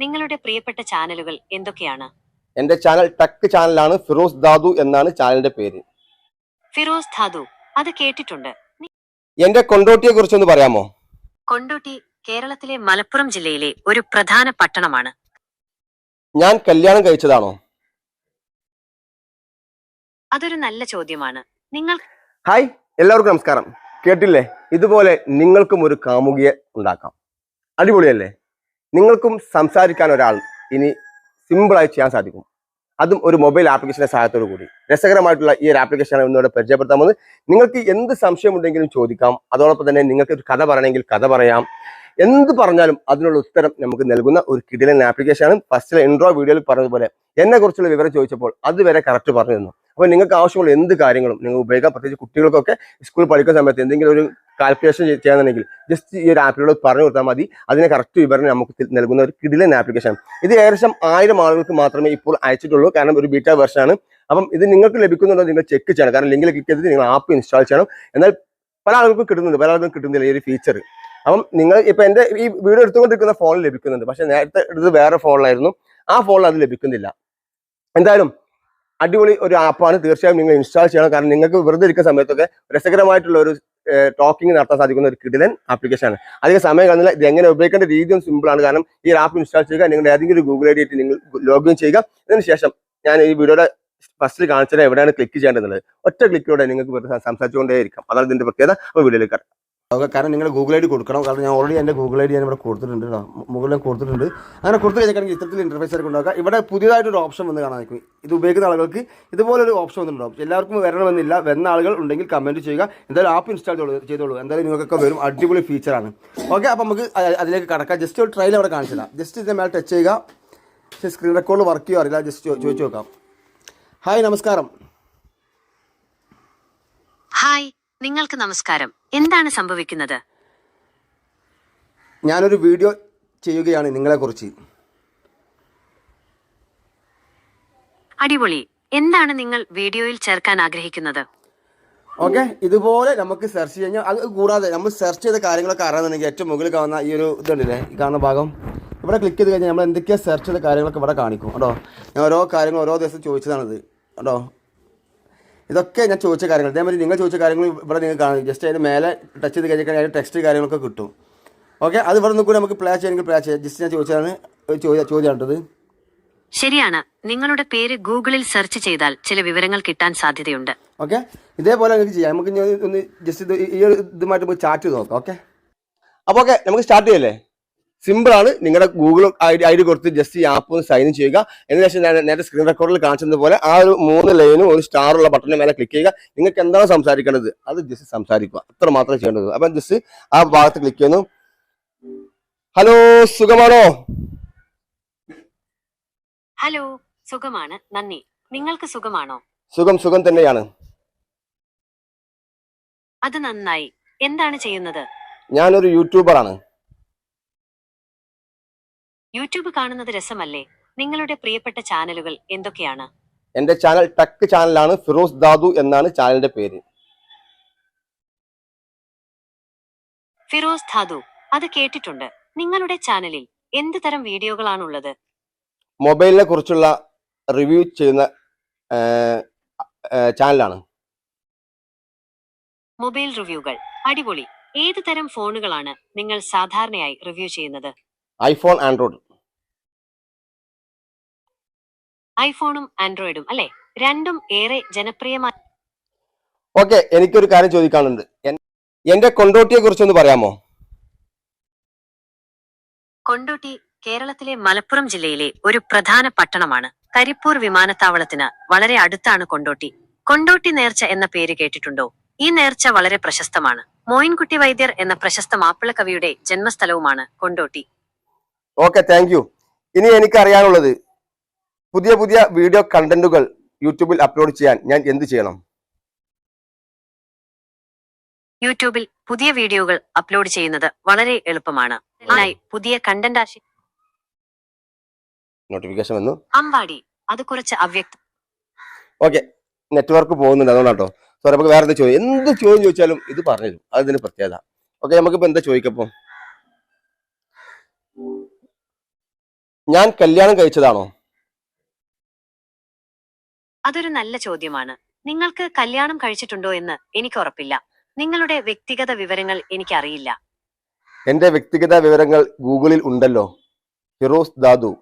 നിങ്ങളുടെ പ്രിയപ്പെട്ട ചാനലുകൾ എന്തൊക്കെയാണ്? എന്റെ ചാനൽ ടക്ക് ചാനലാണ് ഫിറോസ് ധാതു എന്നാണ് ചാനലിന്റെ പേര്. ഫിറോസ് ധാതു അത് കേട്ടിട്ടുണ്ട്. എന്റെ കൊണ്ടോട്ടിയെ കുറിച്ചൊന്ന് പറയാമോ? കൊണ്ടോട്ടി കേരളത്തിലെ മലപ്പുറം ജില്ലയിലെ ഒരു പ്രധാന പട്ടണമാണ്. ഞാൻ കല്യാണം കഴിച്ചതാണോ? അതൊരു നല്ല ചോദ്യമാണ്. നിങ്ങൾ ഹായ് എല്ലാവർക്കും നമസ്കാരം. കേട്ടില്ലേ? ഇതുപോലെ നിങ്ങൾക്കും ഒരു കാമുകിയെ ഉണ്ടാക്കാം. അടിപൊളിയല്ലേ? നിങ്ങൾക്കും സംസാരിക്കാൻ ഒരാൾ ഇനി സിമ്പിളായി ചെയ്യാൻ സാധിക്കും. അതും ഒരു മൊബൈൽ ആപ്ലിക്കേഷന്റെ സഹായത്തോടു കൂടി. രസകരമായിട്ടുള്ള ഈ ഒരു ആപ്ലിക്കേഷനാണ് ഇന്നിവിടെ പോകുന്നത്. നിങ്ങൾക്ക് എന്ത് സംശയമുണ്ടെങ്കിലും ചോദിക്കാം. അതോടൊപ്പം തന്നെ നിങ്ങൾക്ക് ഒരു കഥ പറയണമെങ്കിൽ കഥ പറയാം. എന്ത് പറഞ്ഞാലും അതിനുള്ള ഉത്തരം നമുക്ക് നൽകുന്ന ഒരു കിടിലൻ ആപ്ലിക്കേഷനാണ് ഫസ്റ്റിലെ ഇൻട്രോ വീഡിയോയിൽ പറഞ്ഞതുപോലെ എന്നെക്കുറിച്ചുള്ള വിവരം ചോദിച്ചപ്പോൾ അതുവരെ കറക്റ്റ് പറഞ്ഞു തന്നു. അപ്പോൾ നിങ്ങൾക്ക് ആവശ്യമുള്ള എന്ത് കാര്യങ്ങളും നിങ്ങൾ ഉപയോഗിക്കാം. പ്രത്യേകിച്ച് കുട്ടികൾക്കൊക്കെ സ്കൂളിൽ പഠിക്കുന്ന സമയത്ത് എന്തെങ്കിലും ഒരു കാൽക്കുലേഷൻ ചെയ്യാന്നുണ്ടെങ്കിൽ ജസ്റ്റ് ഈ ഒരു ആപ്പിലൂടെ പറഞ്ഞു കൊടുത്താൽ മതി. അതിനെ കറക്റ്റ് വിവരണം നമുക്ക് നൽകുന്ന ഒരു കിടിലൻ ആപ്ലിക്കേഷൻ ഇത് ഏകദേശം ആയിരം ആളുകൾക്ക് മാത്രമേ ഇപ്പോൾ അയച്ചിട്ടുള്ളൂ. കാരണം ഒരു ബീറ്റ വെർഷനാണ് അപ്പം ഇത് നിങ്ങൾക്ക് ലഭിക്കുന്നുണ്ടോ നിങ്ങൾ ചെക്ക് ചെയ്യണം. കാരണം ലിങ്കിൽ ക്ലിക്ക് ചെയ്തിട്ട് നിങ്ങൾ ആപ്പ് ഇൻസ്റ്റാൾ ചെയ്യണം. എന്നാൽ പല ആളുകൾക്കും കിട്ടുന്നുണ്ട്. പല ആളുകൾക്കും കിട്ടുന്നില്ല ഈ ഒരു ഫീച്ചർ അപ്പം നിങ്ങൾ ഇപ്പം എന്റെ ഈ വീഡിയോ എടുത്തുകൊണ്ടിരിക്കുന്ന ഫോണിൽ ലഭിക്കുന്നുണ്ട്. പക്ഷേ നേരത്തെ എടുത്തത് വേറെ ഫോണിലായിരുന്നു ആ ഫോണിൽ അത് ലഭിക്കുന്നില്ല. എന്തായാലും അടിപൊളി ഒരു ആപ്പാണ് തീർച്ചയായും നിങ്ങൾ ഇൻസ്റ്റാൾ ചെയ്യണം. കാരണം നിങ്ങൾക്ക് വെറുതെ ഇരിക്കുന്ന സമയത്തൊക്കെ രസകരമായിട്ടുള്ള ഒരു ടോക്കിംഗ് നടത്താൻ സാധിക്കുന്ന ഒരു കിടിലൻ ആപ്ലിക്കേഷൻ ആണ്. അധികം സമയം കാണുന്നില്ല ഇത് എങ്ങനെ ഉപയോഗിക്കേണ്ട രീതിയും സിമ്പിൾ ആണ്. കാരണം ഈ ആപ്പ് ഇൻസ്റ്റാൾ ചെയ്യുക നിങ്ങളുടെ ഏതെങ്കിലും ഒരു ഗൂഗിൾ ഐ ഡി നിങ്ങൾ ലോഗിൻ ചെയ്യുക. അതിനുശേഷം ശേഷം ഞാൻ ഈ വീഡിയോയുടെ ഫസ്റ്റ് കാണിച്ചത് എവിടെയാണ് ക്ലിക്ക് ചെയ്യേണ്ടത് ഒറ്റ ക്ലിക്കിലൂടെ നിങ്ങൾക്ക് സംസാരിച്ചുകൊണ്ടേ ഇരിക്കാം അതാണ് ഇതിന്റെ പ്രത്യേകത. അപ്പോൾ വീഡിയോയിലേക്ക്. ഓക്കെ കാരണം നിങ്ങൾ ഗൂഗിൾ ഐ ഡി കൊടുക്കണം. കാരണം ഞാൻ ഓൾറെഡി എന്റെ ഗൂഗിൾ ഐ ഡി ഞാൻ ഇവിടെ കൊടുത്തിട്ടുണ്ട് കേട്ടോ. മുകളിൽ കൊടുത്തിട്ടുണ്ട്. അങ്ങനെ കൊടുത്തു കഴിഞ്ഞാൽ ഇത്തരത്തിൽ ഇന്റർഫേസ് ആയിട്ട് ഉണ്ടാക്കുക ഇവിടെ പുതിയതായിട്ടൊരു ഓപ്ഷൻ വന്ന് കാണാൻ നിൽക്കും. ഇത് ഉപയോഗിക്കുന്ന ആളുകൾക്ക് ഇതുപോലൊരു ഓപ്ഷൻ വന്നിട്ടുണ്ടാവും എല്ലാവർക്കും വരണമെന്നില്ല. വരുന്ന ആളുകൾ ഉണ്ടെങ്കിൽ കമന്റ് ചെയ്യുക. എന്തായാലും ആപ്പ് ഇൻസ്റ്റാൾ ചെയ്തോളൂ ചെയ്തോളൂ. എന്തായാലും നിങ്ങൾക്കൊക്കെ വരും അടിപൊളി ഫീച്ചറാണ് ഓക്കെ അപ്പോൾ നമുക്ക് അതിലേക്ക് കടക്കാം. ജസ്റ്റ് ഒരു ട്രയൽ അവിടെ കാണിച്ചില്ല ജസ്റ്റ് ഇതിന്റെ മേലെ ടച്ച് ചെയ്യുക. പക്ഷേ സ്ക്രീൻ റെക്കോർഡ് വർക്ക് ചെയ്യുമോ അറിയില്ല. ജസ്റ്റ് ചോദിച്ചു നോക്കാം. ഹായ് നമസ്കാരം. ഹായ് നിങ്ങൾക്ക് നമസ്കാരം. എന്താണ് സംഭവിക്കുന്നത്? ഞാനൊരു വീഡിയോ ചെയ്യുകയാണ് നിങ്ങളെക്കുറിച്ച്. അടിപൊളി. എന്താണ് നിങ്ങൾ വീഡിയോയിൽ ചേർക്കാൻ ആഗ്രഹിക്കുന്നത്? ഓക്കെ ഇതുപോലെ നമുക്ക് സെർച്ച് കഴിഞ്ഞാൽ അത് കൂടാതെ നമ്മൾ സെർച്ച് ചെയ്ത കാര്യങ്ങളൊക്കെ അറിയാന്നുണ്ടെങ്കിൽ ഏറ്റവും മുകളിൽ കാണുന്ന ഈ ഒരു ഇതുണ്ടല്ലേ ഈ കാണുന്ന ഭാഗം. ഇവിടെ ക്ലിക്ക് ചെയ്ത് കഴിഞ്ഞാൽ നമ്മൾ എന്തൊക്കെയാണ് സെർച്ച് ചെയ്ത കാര്യങ്ങളൊക്കെ ഇവിടെ കാണിക്കും കേട്ടോ. ഞാൻ ഓരോ കാര്യങ്ങൾ ഓരോ ദിവസം ചോദിച്ചതാണിത് കേട്ടോ. ഇതൊക്കെ ഞാൻ ചോദിച്ച കാര്യങ്ങൾ. ഇതേമാതിരി നിങ്ങൾ ചോദിച്ച കാര്യങ്ങൾ ഇവിടെ നിങ്ങൾ കാണും. ജസ്റ്റ് അതിന് മേലെ ടച്ച് ചെയ്ത് കഴിഞ്ഞാൽ അതിന്റെ ടെക്സ്റ്റ് കാര്യങ്ങളൊക്കെ കിട്ടും. ഓക്കെ അത് ഇവിടെ നിന്ന് കൂടി നമുക്ക് പ്ലേ ചെയ്യണമെങ്കിൽ പ്ലേ ചെയ്യാം. ജസ്റ്റ് ഞാൻ ചോദിച്ചതാണ് ഒരു ചോദ്യം ശരിയാണ്. നിങ്ങളുടെ പേര് ഗൂഗിളിൽ സെർച്ച് ചെയ്താൽ ചില വിവരങ്ങൾ കിട്ടാൻ സാധ്യതയുണ്ട്. ഓക്കെ ഇതേപോലെ നമുക്ക് ചെയ്യാം. നമുക്ക് ഒന്ന് ജസ്റ്റ് ഇത് ഈ ഒരു ഇതുമായിട്ട് ചാറ്റ് ചെയ്ത് നോക്കാം. ഓക്കെ അപ്പോൾ ഓക്കെ നമുക്ക് സ്റ്റാർട്ട് ചെയ്യല്ലേ? സിമ്പിൾ ആണ്. നിങ്ങളുടെ ഗൂഗിൾ ഐ ഡി കൊടുത്ത് ജസ്റ്റ് ഈ ആപ്പ് ഒന്ന് സൈൻ ചെയ്യുക. എന്നുശേഷം ശേഷം ഞാൻ നേരത്തെ സ്ക്രീൻ റെക്കോർഡിൽ കാണിച്ചതുപോലെ ആ ഒരു മൂന്ന് ലൈനും ഒരു സ്റ്റാർ ഉള്ള ബട്ടണിന് മേലെ ക്ലിക്ക് ചെയ്യുക. നിങ്ങൾക്ക് എന്താണ് സംസാരിക്കേണ്ടത് അത് ജസ്റ്റ് സംസാരിക്കുക. അത്ര മാത്രമേ ചെയ്യേണ്ടത്. അപ്പം ജസ്റ്റ് ആ ഭാഗത്ത് ക്ലിക്ക് ചെയ്യുന്നു. ഹലോ സുഖമാണോ? ഹലോ സുഖമാണ്. നന്ദി. നിങ്ങൾക്ക് സുഖമാണോ? സുഖം സുഖം തന്നെയാണ്. അത് നന്നായി. എന്താണ് ചെയ്യുന്നത്? ഞാനൊരു യൂട്യൂബറാണ് യൂട്യൂബ് കാണുന്നത് രസമല്ലേ? നിങ്ങളുടെ പ്രിയപ്പെട്ട ചാനലുകൾ എന്തൊക്കെയാണ്? എന്റെ ചാനൽ ടക്ക് ചാനലാണ് ഫിറോസ് ദാദു എന്നാണ് ചാനലിന്റെ പേര്. ഫിറോസ് ദാദു അത് കേട്ടിട്ടുണ്ട്. നിങ്ങളുടെ ചാനലിൽ എന്ത് തരം വീഡിയോകളാണുള്ളത്? മൊബൈലിനെ കുറിച്ചുള്ള റിവ്യൂ ചെയ്യുന്ന ചാനലാണ്. മൊബൈൽ റിവ്യൂകൾ അടിപൊളി. ഏത് തരം ഫോണുകളാണ് നിങ്ങൾ സാധാരണയായി റിവ്യൂ ചെയ്യുന്നത്? ഐഫോൺ ആൻഡ്രോയിഡ് ഐഫോണും ആൻഡ്രോയിഡും അല്ലെ? രണ്ടും ഏറെ ജനപ്രിയമായ. ഓക്കെ എനിക്കൊരു കാര്യം ചോദിക്കാനുണ്ട്. എന്റെ കൊണ്ടോട്ടിയെ കുറിച്ച് ഒന്ന് പറയാമോ? കൊണ്ടോട്ടി കേരളത്തിലെ മലപ്പുറം ജില്ലയിലെ ഒരു പ്രധാന പട്ടണമാണ്. കരിപ്പൂർ വിമാനത്താവളത്തിന് വളരെ അടുത്താണ് കൊണ്ടോട്ടി. കൊണ്ടോട്ടി നേർച്ച എന്ന പേര് കേട്ടിട്ടുണ്ടോ? ഈ നേർച്ച വളരെ പ്രശസ്തമാണ്. മോയിൻകുട്ടി വൈദ്യർ എന്ന പ്രശസ്ത മാപ്പിള കവിയുടെ ജന്മസ്ഥലവുമാണ് കൊണ്ടോട്ടി. ഓക്കെ താങ്ക് യു ഇനി എനിക്ക് അറിയാനുള്ളത് പുതിയ പുതിയ വീഡിയോ കണ്ടന്റുകൾ യൂട്യൂബിൽ അപ്ലോഡ് ചെയ്യാൻ ഞാൻ എന്ത് ചെയ്യണം? യൂട്യൂബിൽ പുതിയ വീഡിയോകൾ അപ്ലോഡ് ചെയ്യുന്നത് വളരെ എളുപ്പമാണ്. പുതിയ കണ്ടന്റ് ആശി നോട്ടിഫിക്കേഷൻ വന്നു. അമ്പാടി അത് കുറച്ച് അവ്യക്ത ഓക്കെ നെറ്റ്വർക്ക് പോകുന്നുണ്ട് അതുകൊണ്ടാണ് കേട്ടോ സോറി നമുക്ക് വേറെ എന്താ ചോദ്യം എന്ത് ചോദ്യം ചോദിച്ചാലും ഇത് പറഞ്ഞു തരും അതിന് പ്രത്യേകത. ഓക്കെ നമുക്കിപ്പോ എന്താ ചോദിക്കപ്പോ? ഞാൻ കല്യാണം കഴിച്ചതാണോ? അതൊരു നല്ല ചോദ്യമാണ്. നിങ്ങൾക്ക് കല്യാണം കഴിച്ചിട്ടുണ്ടോ എന്ന് എനിക്ക് ഉറപ്പില്ല. നിങ്ങളുടെ വ്യക്തിഗത വിവരങ്ങൾ എനിക്കറിയില്ല. എന്റെ വ്യക്തിഗത വിവരങ്ങൾ ഗൂഗിളിൽ ഉണ്ടല്ലോ. ഫിറോസ് ദാദു.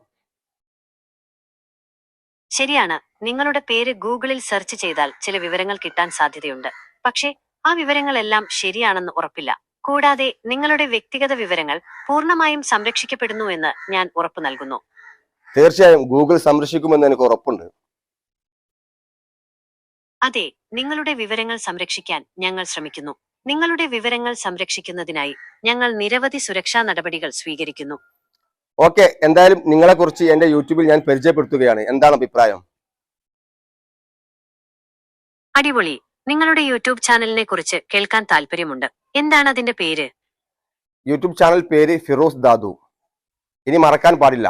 ശരിയാണ്. നിങ്ങളുടെ പേര് ഗൂഗിളിൽ സെർച്ച് ചെയ്താൽ ചില വിവരങ്ങൾ കിട്ടാൻ സാധ്യതയുണ്ട്. പക്ഷേ ആ വിവരങ്ങളെല്ലാം ശരിയാണെന്ന് ഉറപ്പില്ല. കൂടാതെ നിങ്ങളുടെ വ്യക്തിഗത വിവരങ്ങൾ പൂർണമായും സംരക്ഷിക്കപ്പെടുന്നു എന്ന് ഞാൻ ഉറപ്പു നൽകുന്നു. തീർച്ചയായും ഗൂഗിൾ സംരക്ഷിക്കുമെന്ന് എനിക്ക് ഉറപ്പുണ്ട്. അതെ നിങ്ങളുടെ വിവരങ്ങൾ സംരക്ഷിക്കാൻ ഞങ്ങൾ ശ്രമിക്കുന്നു. നിങ്ങളുടെ വിവരങ്ങൾ സംരക്ഷിക്കുന്നതിനായി ഞങ്ങൾ നിരവധി സുരക്ഷാ നടപടികൾ സ്വീകരിക്കുന്നു. ഓക്കെ എന്തായാലും നിങ്ങളെ കുറിച്ച് എന്റെ യൂട്യൂബിൽ ഞാൻ പരിചയപ്പെടുത്തുകയാണ്. എന്താണ് അഭിപ്രായം? അടിപൊളി. നിങ്ങളുടെ യൂട്യൂബ് ചാനലിനെ കുറിച്ച് കേൾക്കാൻ താല്പര്യമുണ്ട് എന്താണ് അതിന്റെ പേര്? യൂട്യൂബ് ചാനൽ പേര് ഫിറോസ് ദാദു. ഇനി മറക്കാൻ പാടില്ല.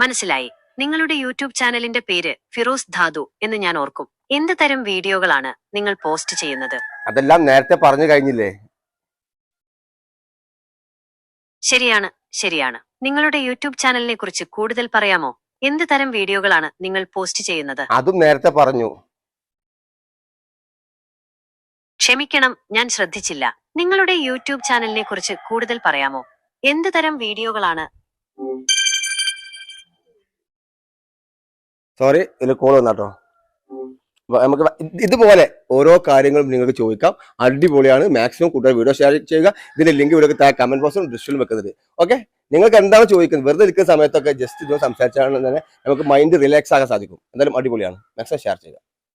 മനസ്സിലായി. നിങ്ങളുടെ യൂട്യൂബ് ചാനലിന്റെ പേര് ഫിറോസ് ധാതു എന്ന് ഞാൻ ഓർക്കും. എന്ത് തരം വീഡിയോകളാണ് നിങ്ങൾ പോസ്റ്റ് ചെയ്യുന്നത്? അതെല്ലാം നേരത്തെ പറഞ്ഞു കഴിഞ്ഞില്ലേ? ശരിയാണ് ശരിയാണ്. നിങ്ങളുടെ യൂട്യൂബ് ചാനലിനെ കുറിച്ച് കൂടുതൽ പറയാമോ? എന്ത് തരം വീഡിയോകളാണ് നിങ്ങൾ പോസ്റ്റ് ചെയ്യുന്നത്? അതും നേരത്തെ പറഞ്ഞു. ക്ഷമിക്കണം ഞാൻ ശ്രദ്ധിച്ചില്ല. നിങ്ങളുടെ യൂട്യൂബ് ചാനലിനെ കുറിച്ച് കൂടുതൽ പറയാമോ? എന്ത് തരം വീഡിയോകളാണ്? സോറി ഇതിന് കോൾ വന്നാട്ടോ. നമുക്ക് ഇതുപോലെ ഓരോ കാര്യങ്ങളും നിങ്ങൾക്ക് ചോദിക്കാം. അടിപൊളിയാണ്. മാക്സിമം കൂടുതൽ വീഡിയോ ഷെയർ ചെയ്യുക. ഇതിന്റെ ലിങ്ക് ഇവിടെ താഴെ കമന്റ് ബോക്സും ഡിസ്ക്രിപ്ഷനിലും വെക്കുന്നത് ഓക്കെ നിങ്ങൾക്ക് എന്താണ് ചോദിക്കുന്നത്? വെറുതെ ഇരിക്കുന്ന സമയത്തൊക്കെ ജസ്റ്റ് ഇത് സംസാരിച്ചാൽ തന്നെ നമുക്ക് മൈൻഡ് റിലാക്സ് ആകാൻ സാധിക്കും. എന്തായാലും അടിപൊളിയാണ്. മാക്സിമം ഷെയർ ചെയ്യുക.